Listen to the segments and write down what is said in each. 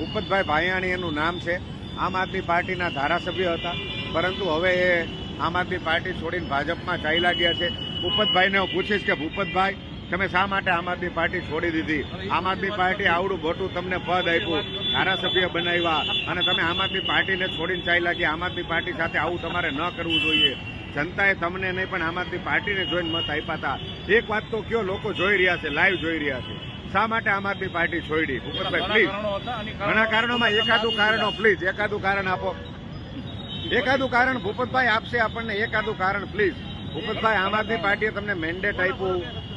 ભૂપતભાઈ ભાયાણી એનું નામ છે. આમ આદમી પાર્ટીના ધારાસભ્ય હતા. પરંતુ હવે એ આમ આદમી પાર્ટી છોડીને ભાજપમાં ચાલ્યા ગયા છે. ભૂપતભાઈને હું પૂછીશ કે, ભૂપતભાઈ, તમે શા માટે આમ આદમી પાર્ટી છોડી દીધી? આમ આદમી પાર્ટી આવડું મોટું તમને પદ આપ્યું, ધારાસભ્ય બનાવ્યા અને તમે આમ આદમી પાર્ટીને છોડીને ચાલ્યા ગયા આમ આદમી પાર્ટી સાથે આવું તમારે ન કરવું જોઈએ. જનતાએ તમને નહીં પણ આમ આદમી પાર્ટીને જોઈને મત આપ્યા હતા. એક વાત તો કયો, લોકો જોઈ રહ્યા છે, લાઈવ જોઈ રહ્યા છે. શા માટે આમ આદમી પાર્ટી છોડી? ભૂપતભાઈ પ્લીઝ ઘણા કારણોમાં એકાદું કારણો પ્લીઝ એકાદું કારણ આપો. એકાદું કારણ ભૂપતભાઈ આપશે આપણને એકાદું કારણ પ્લીઝ ભૂપતભાઈ આમ આદમી પાર્ટીએ તમને મેન્ડેટ આપ્યું.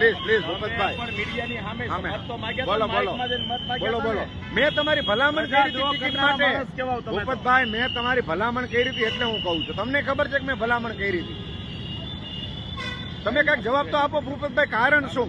પ્લીઝ પ્લીઝ ભૂપતભાઈ પણ મીડિયાની સામે. મત તો માગ્યા બોલો, બોલો. માઇકમાં મત માગ્યા બોલો બોલો. મેં તમારી ભલામણ કરી હતી ટિકિટ માટે ભૂપતભાઈ મેં તમારી ભલામણ કરી હતી એટલે હું કહું છું તમને ખબર છે કે મેં ભલામણ કરી હતી તમે કંઈક જવાબ તો આપો ભૂપતભાઈ કારણ શું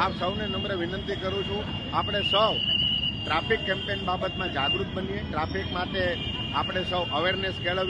આપ સૌને નમ્ર વિનંતી કરું છું, આપણે સૌ ટ્રાફિક કેમ્પેન બાબતમાં જાગૃત બનીએ. ટ્રાફિક માટે આપણે સૌ અવેરનેસ કેળવીએ.